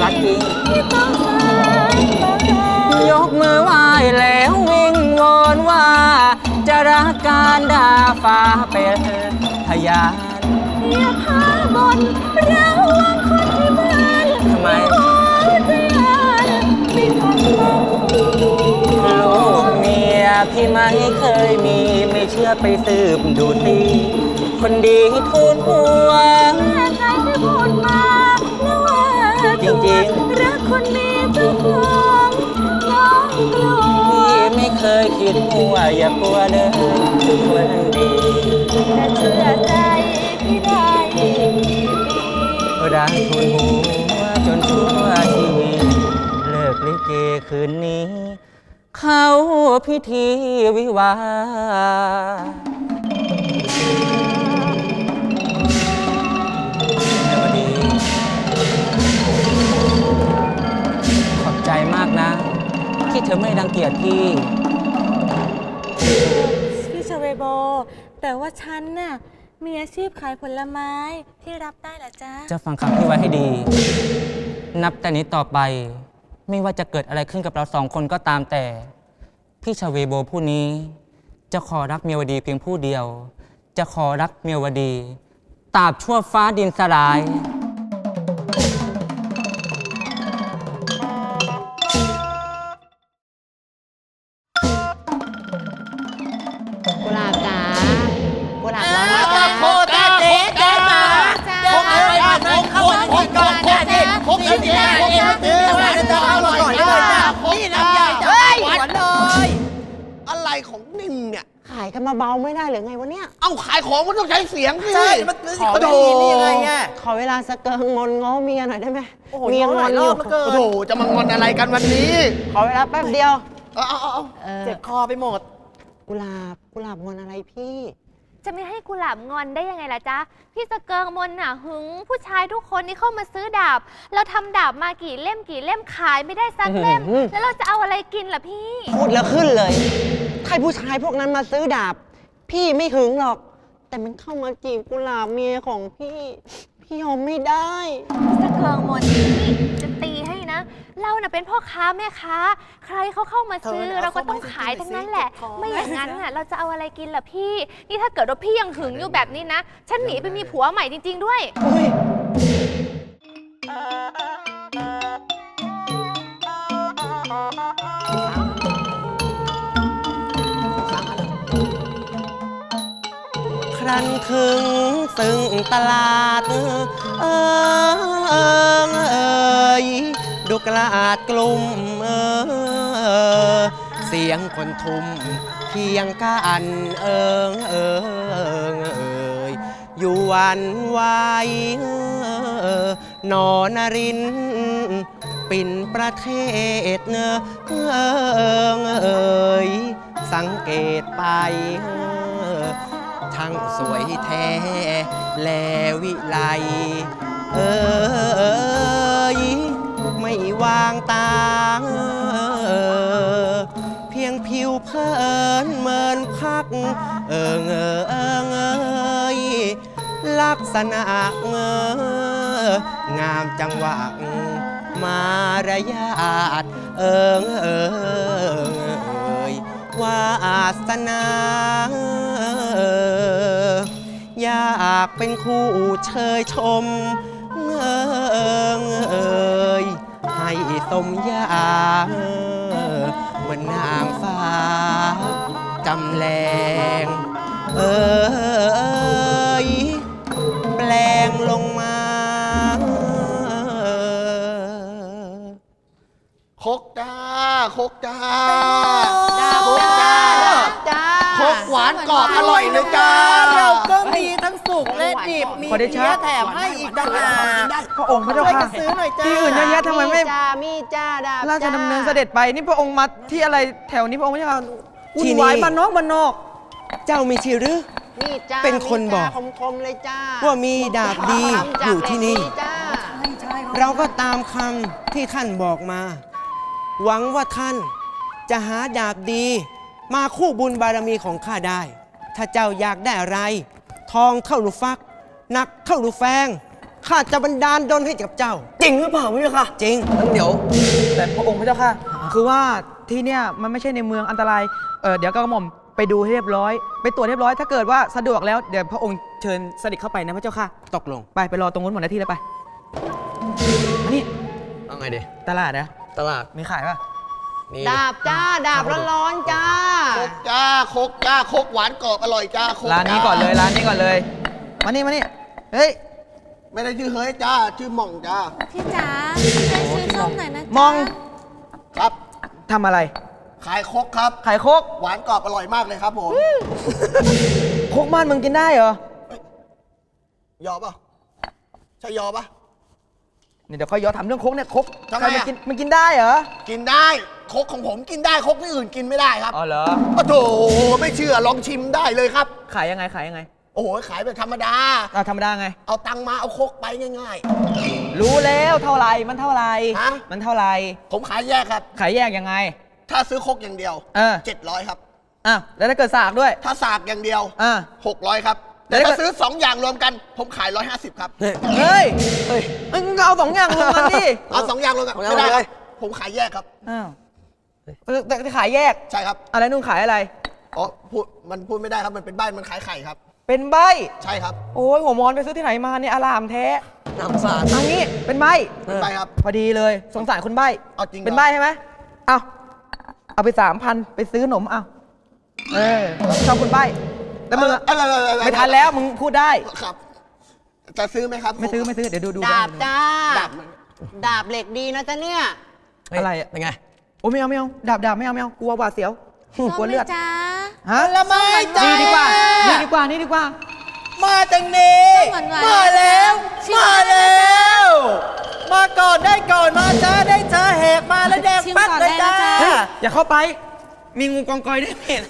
รักจริงยกมือไหว้แล้ววิ่งวอนว่า จะรักการดาฟ้าเป็นพยานอย่าพาบนระวังคนที่บ้านทำไมหัวใจอ่านไม่ทันฟังลูกเมียพี่ไม่เคยมีไม่เชื่อไปสืบดูสิคนดีทูลหัวแริงรักคนมีเจ้าของน้องกลัวพี่ไม่เคยคิดหัวอย่ากลัวเลยคนดีแต่เชื่อใจพี่ได้ดีรักทูลหัวจนชั่วชีวิตเลิกลิเกคืนนี้ เข้าพิธีวิวา เธอไม่รังเกียจพี่ พี่ชเวโบ แต่ว่าฉันน่ะมีอาชีพขายผลไม้ที่รับได้เหรอจ๊ะ จะฟังคำพี่ไว้ให้ดี นับแต่นี้ต่อไป ไม่ว่าจะเกิดอะไรขึ้นกับเราสองคนก็ตามแต่ พี่ชาเวโบผู้นี้ จะขอรักเมียวดีเพียงผู้เดียว จะขอรักเมียวดีตราบชั่วฟ้าดินสลาย กันมาเบาไม่ได้หรือไงวะเนี่ย เอาขายของมันต้องใช้เสียงสิใช่มันขอเขาโทดีนี่ยังไงอะ ขอเวลาสกเกิงงอนง้อเมียหน่อยได้ไหมโอ้โหเมียงอนอยู่รอบเกิน โอ้โหจะมางอนอะไรกันวันนี้ขอเวลาแป๊บเดียว เอาเอาเอาเอาเออเจ็บคอไปหมด กุหลาบกุหลาบงอนอะไรพี่ จะไม่ให้กุหลาบงอนได้ยังไงล่ะจ๊ะ พี่สเกิงมนน่ะหึงผู้ชายทุกคนนี่เข้ามาซื้อดาบ เราทำดาบมากี่เล่มกี่เล่มขายไม่ได้สักเล่ม อื้อหือ แล้วเราจะเอาอะไรกินล่ะพี่ พูดแล้วขึ้นเลยใครผู้ชายพวกนั้นมาซื้อดาบ พี่ไม่หึงหรอก แต่มันเข้ามาจีบกุหลาบเมียของพี่ พี่ยอมไม่ได้สเกิงมนนี่จะตีให้นะ เราน่ะเป็นพ่อค้าแม่ค้า ใครเขาเข้ามาซื้อ เธอน่ะเราก็ต้องเอาเข้ามาขายทั้งนั้นแหละเจ็บคอไม่อย่างนั้นน่ะเราจะเอาอะไรกินล่ะพี่ นี่ถ้าเกิดว่าพี่ยังหึงอยู่แบบนี้นะ ฉันหนีไปมีผัวใหม่จริง ๆ ด้วยอุ้ยครันคึงซึ่งตลาด เออเออเอย ดูกลาดกลุ่มเออเสียงคนทุ่มเคียงกันเอิงเอิงเอยอยู่วันไหวเออนอนริน ปิ่นประเทศเนอเอิงเอยสังเกตไปทั้งสวยแท้แลวิไล เอย ไม่วางตาเออเพียงผิวเพลินเมินพัก เอิงเอิงเอิงเอยลักษณะเงองามจังหวะมารยาทเอิงเอิงเอยวาสนา อยากเป็นคู่เชยชม สมยาเหมือนนางฟ้าจำแรงเอยแปลงลงมาคกจ้าคกจ้าจ้าคกจ้าจ้าคกหวานกรอบอร่อยเลยจ้า เราก็มีทั้งสุ กและดิบมีขอเดชะ เนื้อแถมให้อีกต่างหากพระองค์พระเจ้าช่วยกัค่ะนซื้อหน่อยจ้าที่อื่นเยอะแยะทำไมไม่จ้ามีจ้าดาบราชดำเนินเสด็จไปนี่พระองค์มาที่อะไรแถวนี้พระองค์ไม่ใช่ค่ะวุ่ที่นนี่ วายบ้านนอกบ้านนอก เจ้ามีชื่อหรือ มีจ้าเป็นคนบอก มีจ้าคมๆเลยจ้าว่ามีดาบดีทำจากอยู่ที่นี่ เหล็กดีจ้าเราก็ตามคำที่ท่านบอกมา หวังว่าท่านจะหาดาบดี มาคู่บุญบารมีของข้าได้ ถ้าเจ้าอยากได้อะไร ทองเท่าลูกฟักหนักเท่าลูกแฟงข้าจะบันดาลดลให้กับเจ้า จริงหรือเปล่าพี่ค่ะจริงงั้นเดี๋ยว แต่พระองค์พระเจ้าค่ะ คือว่าที่เนี่ยมันไม่ใช่ในเมืองอันตรายเออเดี๋ยวกระหม่อมไปดูให้เรียบร้อย ไปตรวจเรียบร้อยถ้าเกิดว่าสะดวกแล้วเดี๋ยวพระองค์เชิญเสด็จเข้าไปนะพระเจ้าค่ะ ตกลงไปไปรอตรงนู้นหมดหน้าที่แล้วไปอันนี้เอาไงดีตลาดนะตลาดมีขายป่ะ นี่ดาบจ้า ดาบร้อนๆจ้าโคกจ้าโคกจ้าโคกหวานกรอบอร่อยจ้าโคกร้านนี้ก่อนเลยร้านนี้ก่อนเลย มานี่มานี่เฮ้ยไม่ได้ชื่อเฮ้ยจ้า ชื่อหม่องจ้า พี่จ๋าช่วยซื้อส้มหน่อยนะจ๊ะมองครับทำอะไร ขายโคกครับ ขายโคกหวานกรอบอร่อยมากเลยครับผมโคกบ้านมึงกินได้เหรอยอป่ะใช่ยอป่ะนี่เดี๋ยวค่อยย้อนถามเรื่องโคกเนี่ยโคกทำไมใครมันอะกินมันกินได้เหรอกินได้โคกของผมกินได้โคกที่อื่นกินไม่ได้ครับอ๋อเหรอ โอ้โถไม่เชื่อลองชิมได้เลยครับ ขายยังไงขายยังไงโอ้โหขายแบบธรรมดา อะธรรมดาไง เอาตังค์มาเอาโคกไปง่าย รู้แล้วเท่าไหรมันเท่าไหรฮะ มันเท่าไหรๆ ผมขายแยกครับ ขายแยกยังไง ถ้าซื้อโคกอย่างเดียวเออ 700ครับ อะแล้วถ้าเกิดสากด้วย ถ้าสากอย่างเดียวอะ 600ครับแล้แต่วถ้าถ้าซื้อ2อย่างรวมกัน ผมขาย 150ครับเฮ้ยเฮ้ยมึงก็เอาสองอย่างรวมกันดิ เอาสองอย่างรวมกันเอาไม่ได้เอาคเลรับยผมขายแยกครับ อ้าวเออ แต่แต่ขายแยกใช่ครับ อะไรนุ่งขายอะไร อ๋อพูดมันพูดไม่ได้ครับ มันเป็นใบมันขายไข่ครับ เป็นใบ ใช่ครับโอ้ยหัวมอนไปซื้อที่ไหนมาเนี่ยอารามแท้น้ำสารเอางี้เป็นใบเป็นใบครับ พอดีเลย สงสารคนใบเอาจริงเหรอ เป็นใบใช่ไหมเอาเอาไปสามพันไปซื้อขนมเอาเออชอบคนใบแล้วมึงอะเออเออเออเออไม่ทันแล้วมึงพูดได้ ครับ จะซื้อไหมครับไม่ซื้อไม่ซื้อเดี๋ยวดูดูดาบดูจ้า ดาบมันดาบเหล็กดีนะจ๊ะเนี่ยอะไรอะเป็นไง โอ้ไม่เอาไม่เอาดาบดาบไม่เอาไม่เอากลัวบาดเสียวส้มกลัวไหมเลือดจ๊ะฮะละไม้จ้า นี่ดีกว่านี่ดีกว่านี่ดีกว่า มาจังนี้หวานๆมาแล้ว ชิมมาก่อนได้แล้นะจ๊ะวมาก่อนได้ก่อนมาจ้าได้จ้าแหกมาแล้วแดงชิมปัดก่อนเลยได้จ้านะจ๊ะ เฮ้ยอย่าเข้าไป มีงูกองกอยด้วยเห็น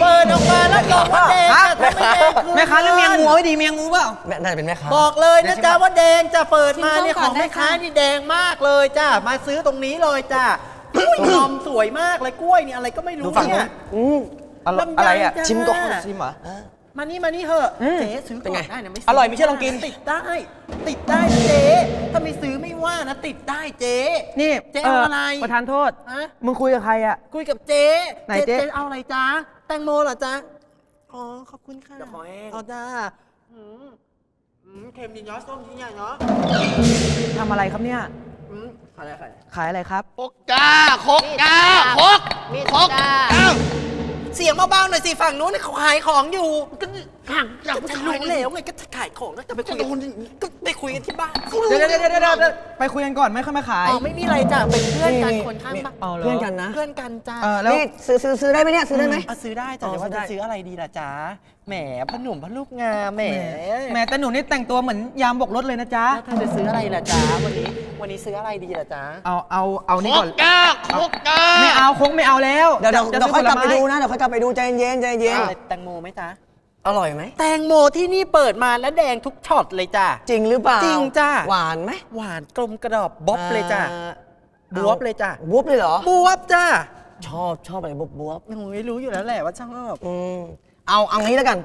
เปิดออกมาแล้วบอกว่าแดงฮะจะทำให้แดงขึ้นแม่ค้าเรื่องเมียงูเอาไว้ดีเมียงูเปล่า แม่น่าจะเป็นแม่ค้าบอกเลยนะจ๊ะว่าแดงจะเปิดมาชิมเนี่ยส้มขก่ออนงแม่ได้ค้าค่ะนี่แดงมากเลยจ้ามาซื้อตรงนี้เลยจ้า อุ้ยนมสวยมากเลยกล้วยนี่อะไรก็ไม่รู้ดูฝั่งนู้เนี่นยอืมอะไรลำไยอะไรอะจ้า ชิมก่อนชิมเหรอ มานี่มานี่เหอะอืมเจ๊ซื้อเป็นก่ไงอนได้นะไม่ซื้อร่อยไม่เชื่อลองกิน ติดได้ ติดได้นะเจ๊ถ้าไม่ซื้อไม่ว่านะติดได้เจ๊นี่เจ๊เอาอะไรประธานโทษ ฮะมึงคุยกับใครอะ คุยกับเจ๊ไหนเจ๊ เจ๊เอาอะไรจ๊ะแตงโมเหรอจ๊ะอ๋อขอบคุณค่ะเดี๋ยวขอแห้ง เอาจ้าอืมอืมเค็มดีเนาะส้มดีอย่างเนาะทำอะไรครับเนี่ย อืม อะไรอะไรขายอะไรครับโคกจ้าโคกจ้าโคกมีดโคกจ้าจ้าเสียงเบาๆหน่อยสิฝั่งนู้นเขาขายของอยู่ก็ห่างจากก็ผู้จะชายรู้แล้วไงก็จะขายของแล้วจะไปคุยกันก็ไปคุยกันที่บ้านเดี๋ยวเดี๋ยวเดี๋ยวเดี๋ยวเดี๋ยวไปคุยกันก่อนไม่ค่อยมาขาย อ๋อไม่มีอะไรจ้ะเป็นเพื่อนกันนี่คนข้างบ้านเอาเหรอ เพื่อนกันนะเพื่อนกันจ้าเออแล้ว นี่ซื้อซื้อซื้อได้ไหมเนี่ย ซื้อได้ไหมเอาซื้อได้จ้ะอ๋อเดี๋ยวว่าซื้อจะได้ซื้ออะไรดีล่ะจ๊ะ แหมพ่อหนุ่มพ่อลูกงามแหมแหม่แต่หนูนี่แต่งตัวเหมือนยามบกรถเลยนะจ๊ะ แล้วเธอจะซื้ออะไรล่ะจ๊ะวันนี้ วันนี้ซื้ออะไรดีล่ะจ๊ะเอาเอาเอาโคนี่ก่อกนจ้าโคกจ้าไม่เอาคงไม่เอาแล้วเดี๋ยวเดี๋ยวจะเดี๋ยวค่อยกลับไปซื้ดูผลนะเดี๋ยวค่อยกลับไปดูใจเย็นใจเย็นอะไรแตงโมไหมจ๊ะ อร่อยไหมแตงโมที่นี่เปิดมาแล้วแดงทุกช็อตเลยจ้ะ จริงหรือเปล่าจริงจ้ะ หวานไหมหวานกลมกรอบบ๊อบเลยจ้ะอ่าบวบเลยจ้ะบวบเลยเหรอ บวบจ้ะชอบชอบอะไรบวบบวบโอ้ยรู้อยู่แล้วแหละว่าชอบอืม เอาเอางี้แล้วกัน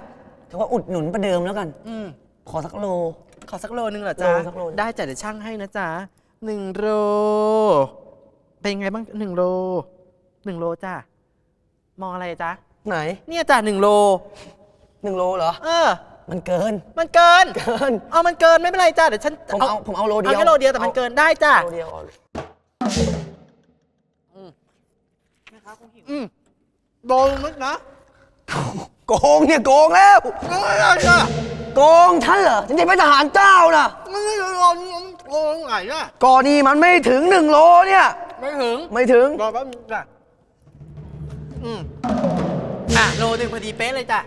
ถือว่าอุดหนุนประเดิมแล้วกัน อืมขอสักโล ขอสักโลนึงเหรอจ๊ะ โลสักโล ได้จ้ะเดี๋ยวช่างให้นะจ๊ะหนึ่งโลเป็นยังไงบ้างหนึ่งโลหนึ่งโลจ้ะมองอะไรจ๊ะไหนเนี่ยจ้ะหนึ่งโล หนึ่งโลเหรอ เออ มันเกิน มันเกิน เกิน เอามันเกินไม่เป็นไรจ้ะเดี๋ยวฉันผมเอาผมเอาโลเดียว เอาแค่โลเดียวแต่มันเกินได้จ้ะโลเดียวเอาอืมโดนมึกนะ โกงเนี่ยโกงแล้วโกงท่านเหรอฉันจะเป็นทหารเจ้านะไม่ได้โดนโดนไหนอะก่อนนี้มันไม่ถึงหนึ่งโลเนี่ย ไม่ถึงไม่ถึงรอแป๊บนึงจ้ะอืมอะโลหนึ่งพอดีเป๊ะเลยจ้ะ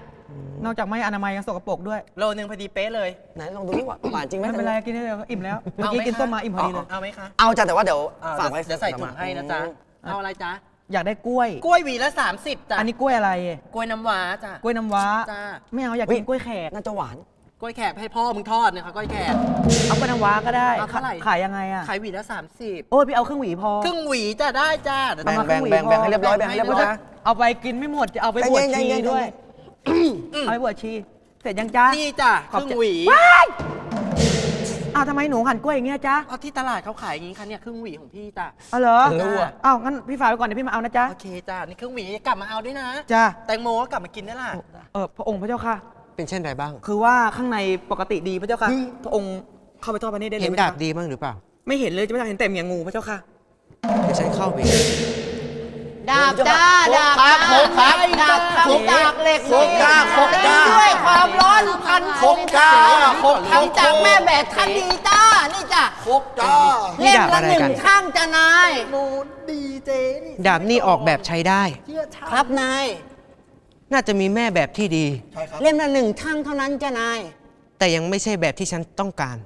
นอกจากไม่อนามัยยังสกปรกด้วย โลหนึ่งพอดีเป๊ะเลย ไหนลองดูนี่ว่าหวานจริงไหมไม่เป็นไรกินได้เลยอิ่มแล้วเมื่อกี้กินส้มมาอิ่มพอดีเลย เอาไหมคะ เอาจ้ะแต่ว่าเดี๋ยวฝากไว้เดี๋ยวใส่ถุงให้นะจ๊ะ เอาอะไรจ๊ะ อยากได้กล้วย กล้วยหวีละ 30จ้ะอันนี้กล้วยอะไร กล้วยน้ำว้าจ้ะกล้วยน้ำว้า จ้าไม่เอาอยากกินกล้วยแขกน่าจะหวาน กล้วยแขกให้พ่อมึงทอดเนี่ยค่ะกล้วยแขก เอากล้วยน้ำว้าก็ได้เอาเท่าไหร่ ขายยังไงอะขายหวีละ 30โอ้ยพี่เอาเครื่องหวีพอ ครึ่งหวีจ้ะได้จ้ะเดี๋ยวแบ่งเอามาแบ่งครึ่แบ่งหวีแบ่งให้พเรียบร้อยแบ่งให้เรียบร้อยให้นะ เอาไปกินไม่หมดจะเอาไปบวชใจชีเย็นๆด้วยอืมเอาไปบวชชี เสร็จยังจ้านี่จ้ะขอบครึ่งใจหวี อ้าวทำไมหนูหั่นกล้วยอย่างเงี้ยจ๊ะเอาที่ตลาดเขาขายอย่างงี้ค่ะเนี่ยครึ่งหวีของพี่จ้ะอ๋อเหรอรู้อะอ้าวงั้นพี่ฝากไว้ก่อนเดี๋ยวพี่มาเอานะจ๊ะโอเคจ้ะนี่ครึ่งหวีกลับมาเอาด้วยนะ จ้ะแตงโมก็กลับมากินได้ล่ะเออพระองค์พระเจ้าค่ะ เป็นเช่นไรบ้าง คือว่าข้างในปกติดีพระเจ้าค่ะ พระองค์เข้าไปทอดพระเนตรได้เลยเห็นพระดาเจ้าบดีบ้างหรือเปล่าไม่เห็นเลยพระเจ้าเห็นแต่เมียงูพระเจ้าค่ะ เดี๋ยวฉันเข้าไป ดาบจ้าดาบครับผมครับดาบทำจากเหล็กโคกจ้าโคกจ้าด้วยความร้อนพันโคกจ้าโคกทำจากแม่แบบทันดีจ้านี่จ้ะครบจ้านี่เล่มดาบละอะไรหนึ่งกันข้างจ้านายโนดีเจนี่ดาบนี่ออกแบบใช้ได้เชื่อชาครับนายน่าจะมีแม่แบบที่ดีใช่ครับเล่มละหนึ่งข้างเท่านั้นจ้านาย แต่ยังไม่ใช่แบบที่ฉันต้องการ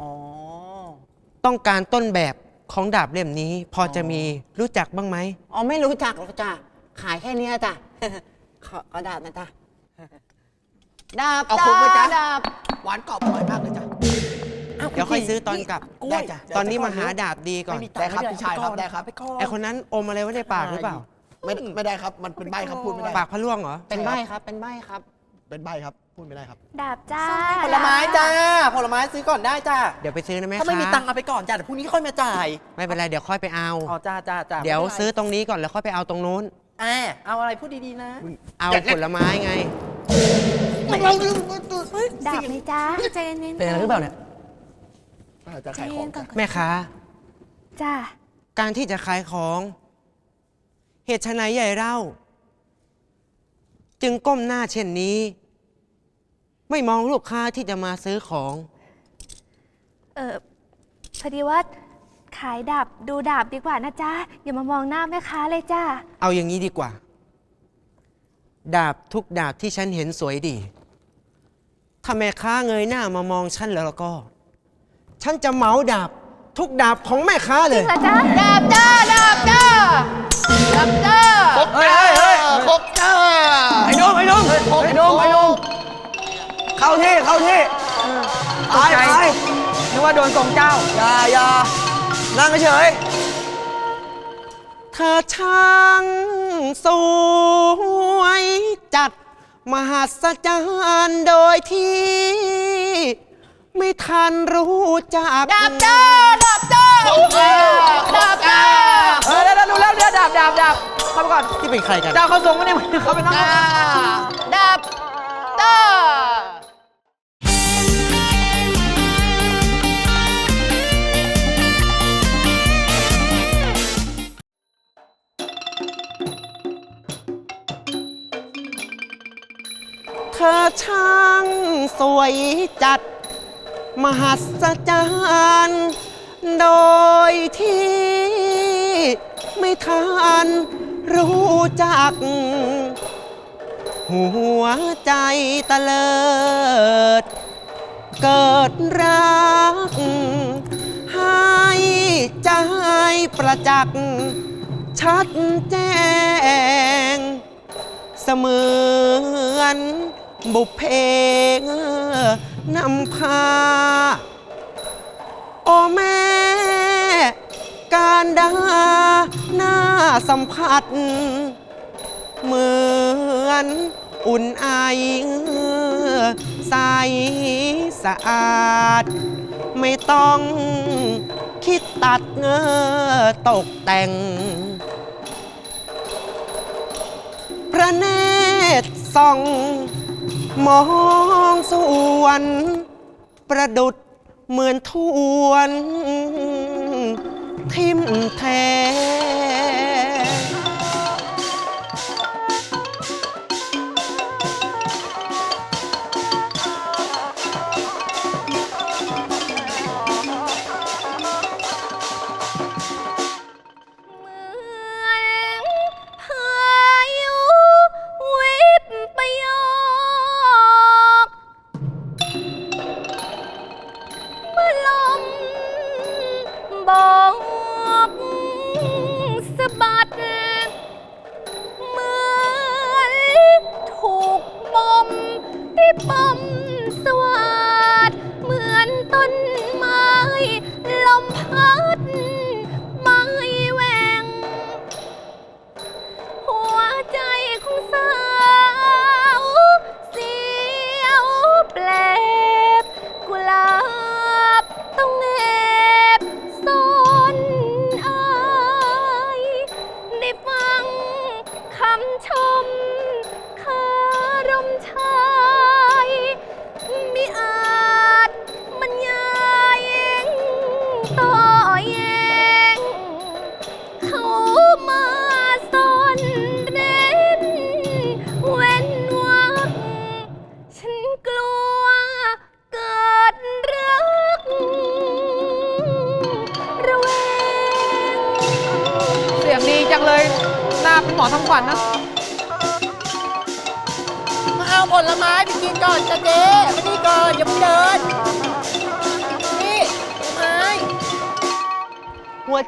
อ๋อต้องการต้นแบบ ของดาบเล่มนี้พอจะมีรู้จักบ้างไหม อ๋อไม่รู้จักหรอกจ้ะขายแค่เนี้ยจ้ะ ขอเอาดาบนะจ้ะดาบเอาครบไหมจ๊ะ ดาบหวานกรอบอร่อยมากเลยจ้ะอ้าวเดี๋ยวค่อยซื้อตอนกลับกล้วยได้จ้ะตอนนี้มาหาดาบดีก่อน ไม่มีตังค์พี่ชายครับได้ครับ ไปก่อนไอคนนั้นอมอะไรไว้ในปากหรือเปล่า ไม่ไม่ได้ครับ มันเป็นใบครับพูดไม่ได้ ปากพะล่วงเหรอ เป็นใบครับ เป็นใบครับ เป็นใบครับพูดไม่ได้ครับ ดาบจ้าผลไม้จ้า ผลไม้ซื้อก่อนได้จ้าเดี๋ยวไปซื้อนะแม่ถ้าไม่มีค้าตังค์เอาไปก่อนจ้าเดี๋ยวพรุ่งนี้ค่อยมาจ่าย ไม่เป็นไรเดี๋ยวค่อยไปเอา อ๋อจ้าจ้าจ้าเดี๋ยวไม่ป็นไรซื้อตรงนี้ก่อนแล้วค่อยไปเอาตรงนู้นอ่าเอาอะไรพูดดีๆนะ เอาผลไม้ไงดาบนี่จ้าใจเย็นๆเป็นอะไรหรือเปล่าเนี่ยจะใจขายขเย็องนก่อนแม่ค้าจ้าการที่จะขายของ เหตุไฉนใหญ่เล่า จึงก้มหน้าเช่นนี้ ไม่มองลูกค้าที่จะมาซื้อของ เออพอดีว่าขายดาบดูดาบดีกว่านะจ้าอย่ามามองหน้าแม่ค้าเลยจ้าเอาอย่างนี้ดีกว่า ดาบทุกดาบที่ฉันเห็นสวยดี ถ้าแม่ค้าเงยหน้ามามองฉันแล้วก็ ฉันจะเหมาดาบทุกดาบของแม่ค้าจเลริย งเหรอจ้าดาบจ้าดาบจ้าดาบจ้าเฮ้ยเฮ้ยครบจ้าไอ้นุ่มไอ้นุ่มไอ้นุ่มไอ้นุ่ม เข้าที่เข้าที่ตายไปนึกว่าโดนส่งเจ้า อย่าอย่านั่งเฉยเธอช่างสวยจัด มหัศจรรย์โดยที่ ไม่ทันรู้จักดาบจ้าดาบจ้าดาบจ้าเออแล้วดูแล้วเดี๋ยวดาบดาบดาบเข้าไปก่อนที่เป็นใครกัน เจ้าเขาส่งมาเนี่ยเขาไปนั่งจ้าดาบจ้า อช่างสวยจัด มหัศจรรย์โดยที่ไม่ทันรู้จัก หัวใจตะเลิด เกิดรัก ให้ใจประจักษ์ชัดแจ้ง เสมือน บุพเพงนำพา โอแม่ การดาหน้าสัมผัส เหมือนอุ่นไอใสสะอาด ไม่ต้องคิดตัดเงอตกแต่ง พระเนตรส่อง มองสวน ประดุดเหมือนทวน ทิมแทง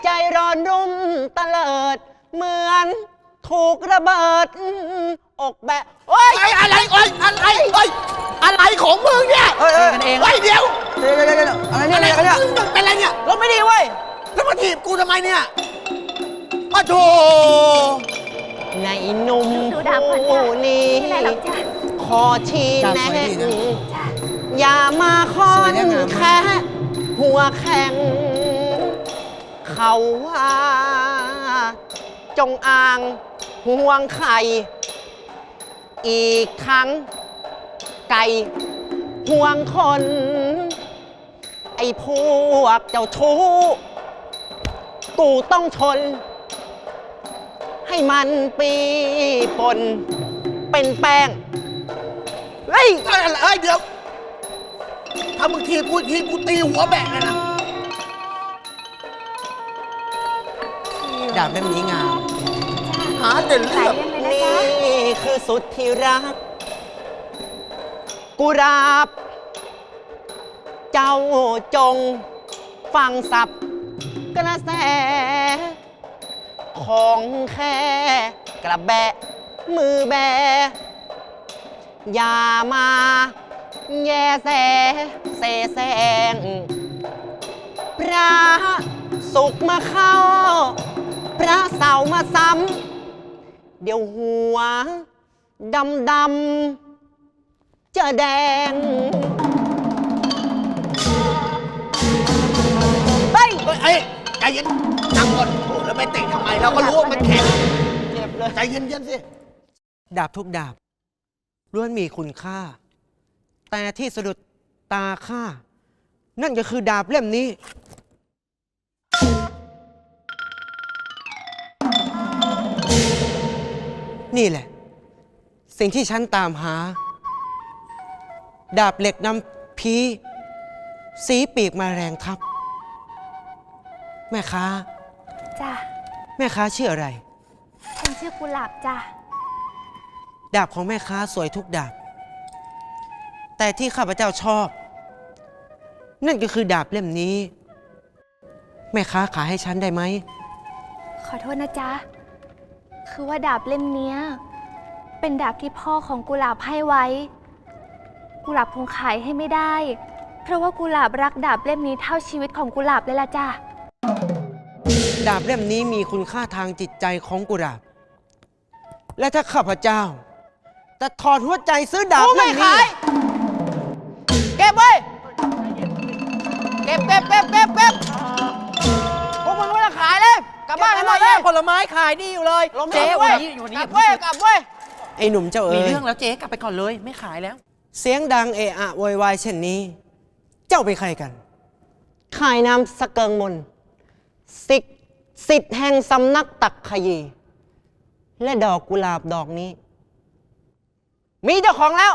ใจร้อนรุ่มตะเลิด เหมือนถูกระเบิด อกแบะโอ้ยไอ้อะไรโอ้ยอะไรโอ้ยอะไรของมึงเนี่ยเอ้ยเอ้ย กันเองไอ้ยเดี๋ยวเดี๋ยวเดี๋ยวเดี๋ยวอะไรเนี่ยอะไรกันเนี่ยมึงเป็นอะไรเนี่ย รถไม่ดีเว้ยแล้วมาถีบกูทำไมเนี่ยมาโถในหนุ่มดูดำก่อนจ้ะผู้นี้ ไม่เป็นไรหรอกจ้ะ ขอชี้จ้ะแนะสวยดีนะอย่ามาคอสวยนและงามแค่หัวแข็ง เขาว่า จงอางห่วงไข่ อีกทั้ง ไก่ห่วงคน ไอ้พวกเจ้าชู้ กูต้องชน ให้มันปีปน เป็นแป้ง เฮ้ย เอ้ยเดี๋ยว ถ้ามึงทีบกูทีกูตีหัวแบกเลยนะ ดาบเล่มนี้งาม หาแต่หลาเรื่ยองเล่มเลยนะจ๊ะนี่คือสุดที่รัก กุราบ เจ้าจง ฟังสับกระแส ของแค่กระแบะ มือแบ อย่ามา แย่แสเสแสงพระสุกมาเข้า พระเสาร์มาซ้ำ เดี๋ยวหัวดำดำๆจะแดง เฮ้ย เฮ้ยเอ้ยใจเย็นนั่งก่อนโอ้แล้วไปเตะทำไม เราก็รู้ว่ามันแข็งเจ็บเลย ใจเย็นๆสิ ดาบทุกดาบล้วนมีคุณค่า แต่ที่สะดุดตาข้านั่นก็คือดาบเล่มนี้ นี่แหละ สิ่งที่ฉันตามหา ดาบเหล็กนำพีสีปีกมาแรงทับ แม่ค้า จ้ะแม่ค้าชื่ออะไร ฉันชื่อกุหลาบจ้ะดาบของแม่ค้าสวยทุกดาบ แต่ที่ข้าพเจ้าชอบ นั่นก็คือดาบเล่มนี้ แม่ค้าขายให้ฉันได้ไหม ขอโทษนะจ๊ะ คือว่าดาบเล่มเนี้ย เป็นดาบที่พ่อของกุหลาบให้ไว้ กุหลาบคงขายให้ไม่ได้ เพราะว่ากุหลาบรักดาบเล่มนี้เท่าชีวิตของกุหลาบเลยล่ะจ้ะดาบเล่มนี้มีคุณค่าทางจิตใจของกุหลาบ และถ้าข้าพเจ้า จะถอดหัวใจซื้อดาบกูไม่เล่มนี้ ขาย เก็บไว้ เก็บเก็บเก็บเก็บ ลยกลับบ้านกันหมดเลย ผลไม้ขายดีอยู่เลยลงเจ๊เว้วันยนี้วันนี้กลับเว้ยกลับเว้ยไอ้หนุ่มเจ้าเอ๋มียเรื่องแล้วเจ๊กลับไปก่อนเลย ไม่ขายแล้ว เสียงดังเอะอะโวยวายเช่นนี้ เจ้าเป็นใครกัน ขายน้ำสะเกิงมนสิทธิ์สิทธิ์แห่งสำนักตักขยี และดอกกุหลาบดอกนี้ มีเจ้าของแล้ว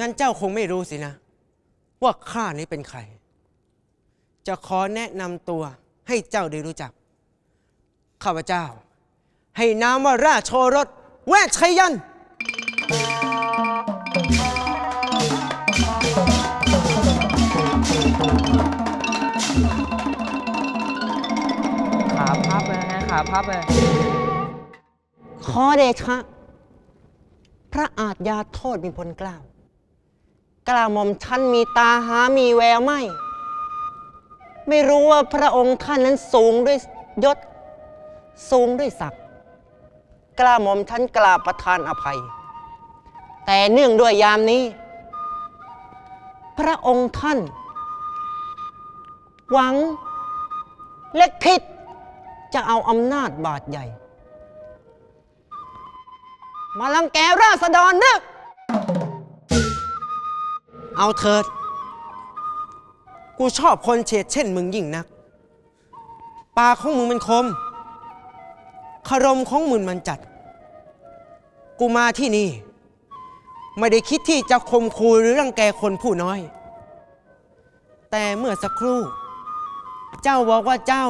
งั้นเจ้าคงไม่รู้สินะ ว่าข้านี้เป็นใคร จะขอแนะนำตัวให้เจ้าได้รู้จัก ข้าพเจ้า ให้นามว่าราชโชรสแวชชัยยัน ขาพับไปนะขาพับไปขอเดชะ พระอาจยาโทษมีพลเกล้าว กล้าหม่อมท่านมีตาหามีแววไม่ ไม่รู้ว่าพระองค์ท่านนั้นสูงด้วยยศ สูงด้วยศักดิ์กล้าหม่อมท่านกราประทานอภัย แต่เนื่องด้วยยามนี้ พระองค์ท่าน หวังและคิดจะเอาอำนาจบาดใหญ่ มาลังแกราษฎรนึก เอาเถิด กูชอบคนเฉดเช่นมึงยิ่งนัก ปากของมึงมันคม คารมของมึงมันจัด กูมาที่นี่ ไม่ได้คิดที่จะคมคูหรือรังแกคนผู้น้อย แต่เมื่อสักครู่ เจ้าบอกว่าเจ้า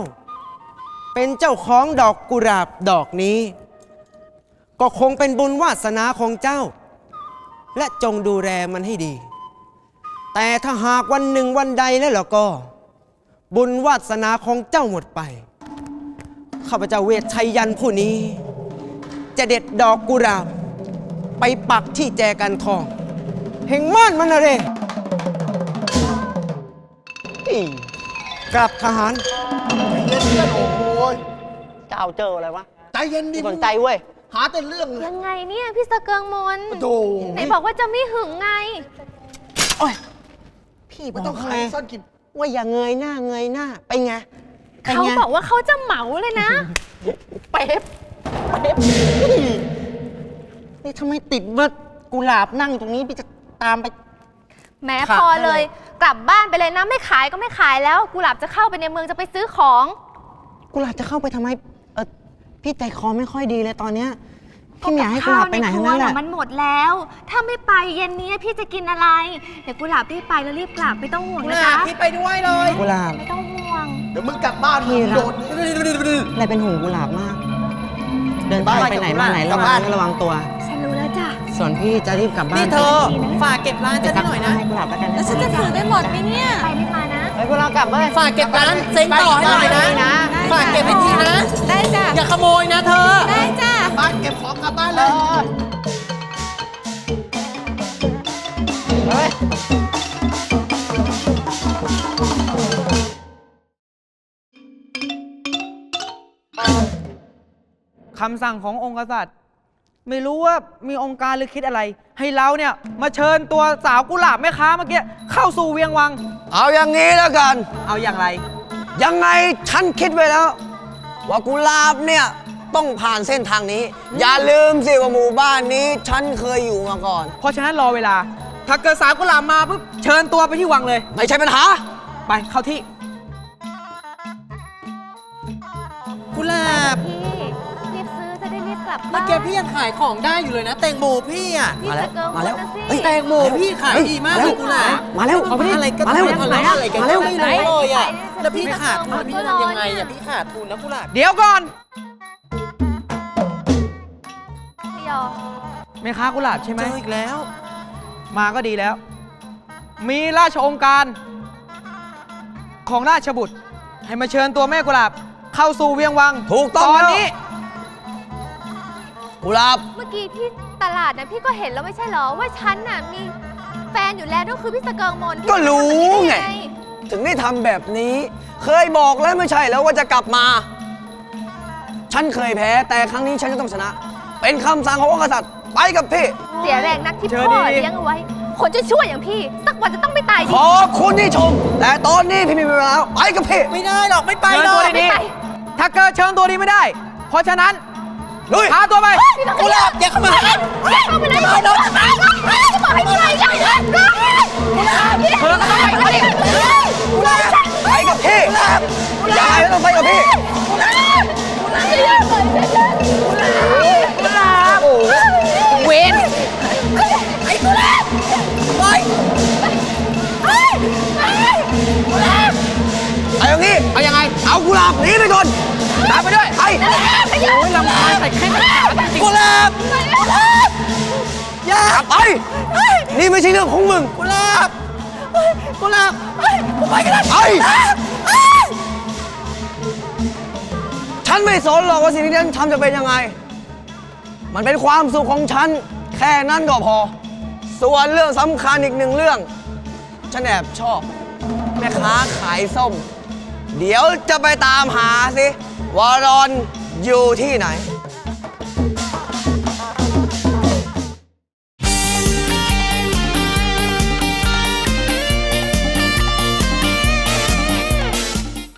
เป็นเจ้าของดอกกุหลาบดอกนี้ ก็คงเป็นบุญวาสนาของเจ้า และจงดูแลมันให้ดี แต่ถ้าหากวันหนึ่งวันใดแล้วล่ะก็ บุญวาสนาของเจ้าหมดไป ข้าพเจ้าเวทชัยยันผู้นี้ จะเด็ดดอกกุหลาบ ไปปักที่แจกันทองแห่งม่านมันนะเรกลับทหาร เย็นเย็นโอ้โหยเจ้าเจออะไรวะใจเย็นดิไม่สนใจเว้ย หาแต่เรื่องเลยยังไงเนี่ยพี่สะเกิงมนโธ่ไหนบอกว่าจะไม่หึงไง โอ้ย พี่บไม่อกต้องไงขายซ่อนกินว่าอย่าเงยหน้าเงยหน้า ไปไงไปเขาไงบอกว่าเขาจะเหมาเลยนะ เป๊บเป๊บนี่ทำไมติดว่ากุหลาบนั่งตรงนี้พี่จะตามไป แหม้ครับ พอเลย กลับบ้านไปเลยนะ ไม่ขายก็ไม่ขายแล้ว กุหลาบจะเข้าไปในเมืองจะไปซื้อของ กุหลาบจะเข้าไปทำไมเออพี่ใจคอไม่ค่อยดีเลยตอนเนี้ย พี่ไม่อยากให้กุหลาบไปไหนทั้งนั้นแหละก็กับข้าวใครัวมันหมดแล้ว ถ้าไม่ไปเย็นนี้พี่จะกินอะไร เดี๋ยวกุหลาบรีบไปแล้วรีบกลับไม่ต้องห่วงนะจ๊ะพี่ไปด้วยเลย กุหลาบ ไม่ต้องห่วง เดี๋ยวมึงกลับบ้านพี่รักโดด อะไรเป็นห่วงกุหลาบมาก เดินทางไปไปไหนกับกุหมาลาบไหนกลัระบวับ้างน ระวังตัว ฉันรู้แล้วจ้ะ ส่วนพี่จะรีบกลับบ้านนี่เธอ ฝากเก็บร้านฉันหน่อยนะ ให้กุหลาบแล้วกันแล้วฉันจะถือได้หมดไหมเนี่ย ไปไม่มานะ เฮ้ยกุหลาบกลับเว้ย ฝากเก็บร้านเซ็งต่อให้หน่อยนะ ฝากเก็บให้ทีนะ ได้จ้ะ อย่าขโมยนะเธอ ได้จ้ะ บ้านเก็บของกลับบ้านเอเลยอเฮ้ยคำสั่งขององค์กษัตริย์ ไม่รู้ว่ามีองค์การหรือคิดอะไร ให้เราเนี่ย มาเชิญตัวสาวกุหลาบแม่ค้าเมื่อกี้เข้าสู่เวียงวัง เอาอย่างนี้แล้วกัน เอาอย่างไร ยังไงฉันคิดไว้แล้ว ว่ากุหลาบเนี่ย ต้องผ่านเส้นทางนี้ อย่าลืมสิว่าหมู่บ้านนี้ ฉันเคยอยู่มาก่อน เพราะฉะนั้นรอเวลา ถ้าเกิดสาวกุหลาบมาปุ๊บเชิญตัวไปที่วังเลย ไม่ใช่ปัญหา ไปเข้าที่ กุหลาบพี่รีบซื้อจะได้รีบกลับเมื่อบ้านกี้พี่ยังขายของได้อยู่เลยนะ แตงโมพี่อะ พี่มาแล้จะวเกินมาแล้ว นะสิเฮ้ย แตงโมพี่ขายดีมากเลยกุหลาบมาแล้วเอาไปอะไรกันมาแล้วอะไรอะไรกันมาแล้ว ไม่รู้เลยอะไหนแล้วพี่ขาดทุนไหนพี่จะทำยังไงอะพี่ขาดทุนนะกุหลาบ เดี๋ยวก่อน ยอแม่ค้ากุหลาบใช่ไหม เจออีกแล้ว มาก็ดีแล้ว มีราชองค์การ ของราชบุตร ให้มาเชิญตัวแม่กุหลาบ เข้าสู่เวียงวังถูกต้องตอนแล้ว นี้ กุหลาบ เมื่อกี้ที่ตลาดนะพี่ก็เห็นแล้วไม่ใช่เหรอว่าฉันน่ะมีแฟนอยู่แล้วด้วยคือพี่สะเกิงมนพี่ก็รู้ไง ทำแบบนี้ด้ถึงได้ทำแบบนี้ เคยบอกแล้วไม่ใช่แล้วว่าจะกลับมา ฉันเคยแพ้แต่ครั้งนี้ฉันจะต้องชนะ เป็นคำสั่งขององค์กษัตริย์ไปกับพี่ เสียแรงนักที่เชิญพ่อดีๆเลี้ยงเอาไว้ คนจะช่วยอย่างพี่ สักวันจะต้องไม่ตายขดิอบคุณที่ชม แต่ตอนนี้พี่มีเวลาแล้วไปกับพี่ไม่ได้หรอกไม่ไปเชิญหรตัอวกดีถ้าเกิดเชิญตัวดีไม่ได้ เพราะฉะนั้นลุยพาตัวไป พี่ต้องกุหลาบอย่าเข้ามาเข้าไปเลยไม่ต้องไปจะบอกให้ไปเลยเธอก็ต้องไปด้วยไปกับพี่ยังไงก็ต้องไปกับพี่ เวนเอาอย่างนี้ เอายังไง เอากุหลาบหนีไปก่อนตามไปด้วยไปโอ้ยลำคาญใส่แข้งขาจริงกุหลาบอย่าไปนี่ไม่ใช่เรื่องของมึงกุหลาบกุหลาบไปกันไปฉันไม่สนหรอกว่าสิ่งที่ฉันทำจะเป็นยังไง มันเป็นความสุขของฉัน แค่นั้นก็พอ ส่วนเรื่องสำคัญอีกหนึ่งเรื่อง ฉันแอบชอบ แม่ค้าขายส้ม เดี๋ยวจะไปตามหาสิวารอนอยู่ที่ไหน